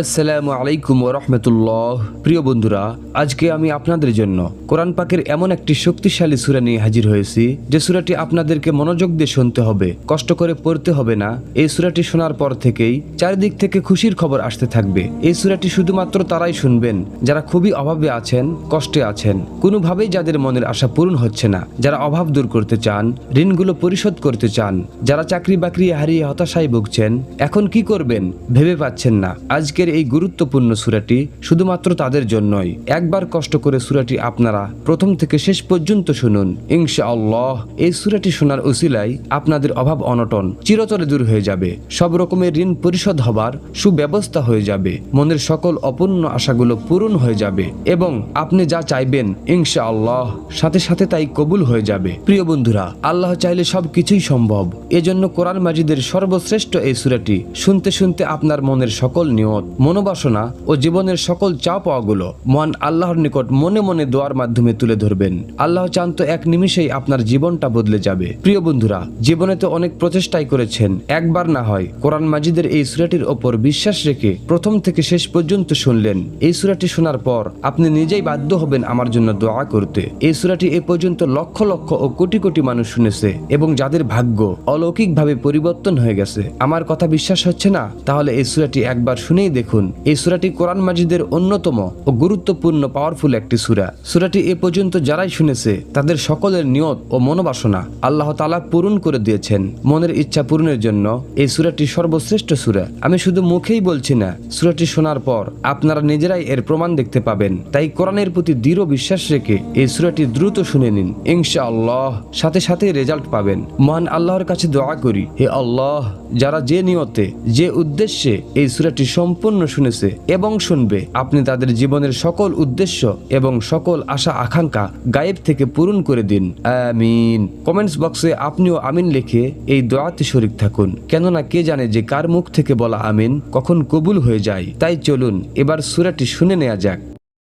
আসসালামু আলাইকুম রহমতুল্লাহ। প্রিয় বন্ধুরা, আজকে আমি আপনাদের জন্য কোরআন পাকের এমন একটি শক্তিশালী সূরা নিয়ে হাজির হয়েছি, যে সূরাটি আপনাদেরকে মনোযোগ দিয়ে শুনতে হবে, কষ্ট করে পড়তে হবে না। এই সূরাটি শোনার পর থেকেই চারিদিক থেকে খুশির খবর আসতে থাকবে। এই সূরাটি শুধুমাত্র তারাই শুনবেন, যারা খুবই অভাবে আছেন, কষ্টে আছেন। কোনোভাবেই যাদের মনের আশা পূরণ হচ্ছে না, যারা অভাব দূর করতে চান, ঋণগুলো পরিশোধ করতে চান, যারা চাকরি বাকরি হারিয়ে হতাশায় ভুগছেন, এখন কি করবেন? ভেবে পাচ্ছেন না। আজকের এই গুরুত্বপূর্ণ সুরাটি শুধুমাত্র তাদের জন্যই। একবার কষ্ট করে সুরাটি আপনারা প্রথম থেকে শেষ পর্যন্ত শুনুন। ইনশা আল্লাহ এই সুরাটি শোনার উসিলাই আপনাদের অভাব অনটন চিরতরে দূর হয়ে যাবে। সব রকমের ঋণ পরিশোধ হবার সুব্যবস্থা হয়ে যাবে। মনের সকল অপূর্ণ আশাগুলো পূরণ হয়ে যাবে এবং আপনি যা চাইবেন ইনশা আল্লাহ সাথে সাথে তাই কবুল হয়ে যাবে। প্রিয় বন্ধুরা, আল্লাহ চাইলে সব কিছুই সম্ভব। এজন্য কোরআন মাজিদের সর্বশ্রেষ্ঠ এই সুরাটি শুনতে শুনতে আপনার মনের সকল নিয়ত মনোবাসনা ও জীবনের সকল চা পাওয়াগুলো মহান আল্লাহর নিকট মনে মনে দোয়ার মাধ্যমে তুলে ধরবেন। আল্লাহ চান তো এক নিমিষেই আপনার জীবনটা বদলে যাবে। প্রিয় বন্ধুরা, জীবনে তো অনেক প্রচেষ্টাই করেছেন। একবার না হয় কোরআন মাজিদের এই সুরাটির ওপর বিশ্বাস রেখে প্রথম থেকে শেষ পর্যন্ত শুনলেন। এই সুরাটি শোনার পর আপনি নিজেই বাধ্য হবেন আমার জন্য দোয়া করতে। এই সুরাটি এ পর্যন্ত লক্ষ লক্ষ ও কোটি কোটি মানুষ শুনেছে এবং যাদের ভাগ্য অলৌকিকভাবে পরিবর্তন হয়ে গেছে। আমার কথা বিশ্বাস হচ্ছে না? তাহলে এই সুরাটি একবার শুনেই দেখুন। এই সুরাটি কোরআন মাজিদের অন্যতম ও গুরুত্বপূর্ণ পাওয়ারফুল একটি সুরা। সুরাটি এ পর্যন্ত যারাই শুনেছে, তাদের সকলের নিয়ত ও মনোবাসনা আল্লাহ তালা পূরণ করে দিয়েছেন। মনের ইচ্ছা পূরণের জন্য এই সুরাটি সর্বশ্রেষ্ঠ সুরা। আমি শুধু মুখেই বলছি না, সুরাটি শোনার পর আপনারা নিজেরাই এর প্রমাণ দেখতে পাবেন। তাই কোরআনের প্রতি দৃঢ় বিশ্বাস রেখে এই সুরাটি দ্রুত শুনে নিন। ইনশা আল্লাহ সাথে সাথে রেজাল্ট পাবেন। মহান আল্লাহর কাছে দোয়া করি, হে আল্লাহ, যারা যে নিয়তে, যে উদ্দেশ্যে এই সুরাটি সম্পূর্ণ শুনেছে এবং শুনবে। আপনি তাদের জীবনের সকল উদ্দেশ্য এবং সকল আশা আকাঙ্ক্ষা গায়েব থেকে পূরণ করে দিন। আমিন। কমেন্টস বক্সে আপনিও আমিন লিখে এই দোয়াতে শরিক থাকুন। কেননা কে জানে যে কার মুখ থেকে বলা আমিন কখন কবুল হয়ে যায়। তাই চলুন, এবার সুরাটি শুনে নেওয়া যাক।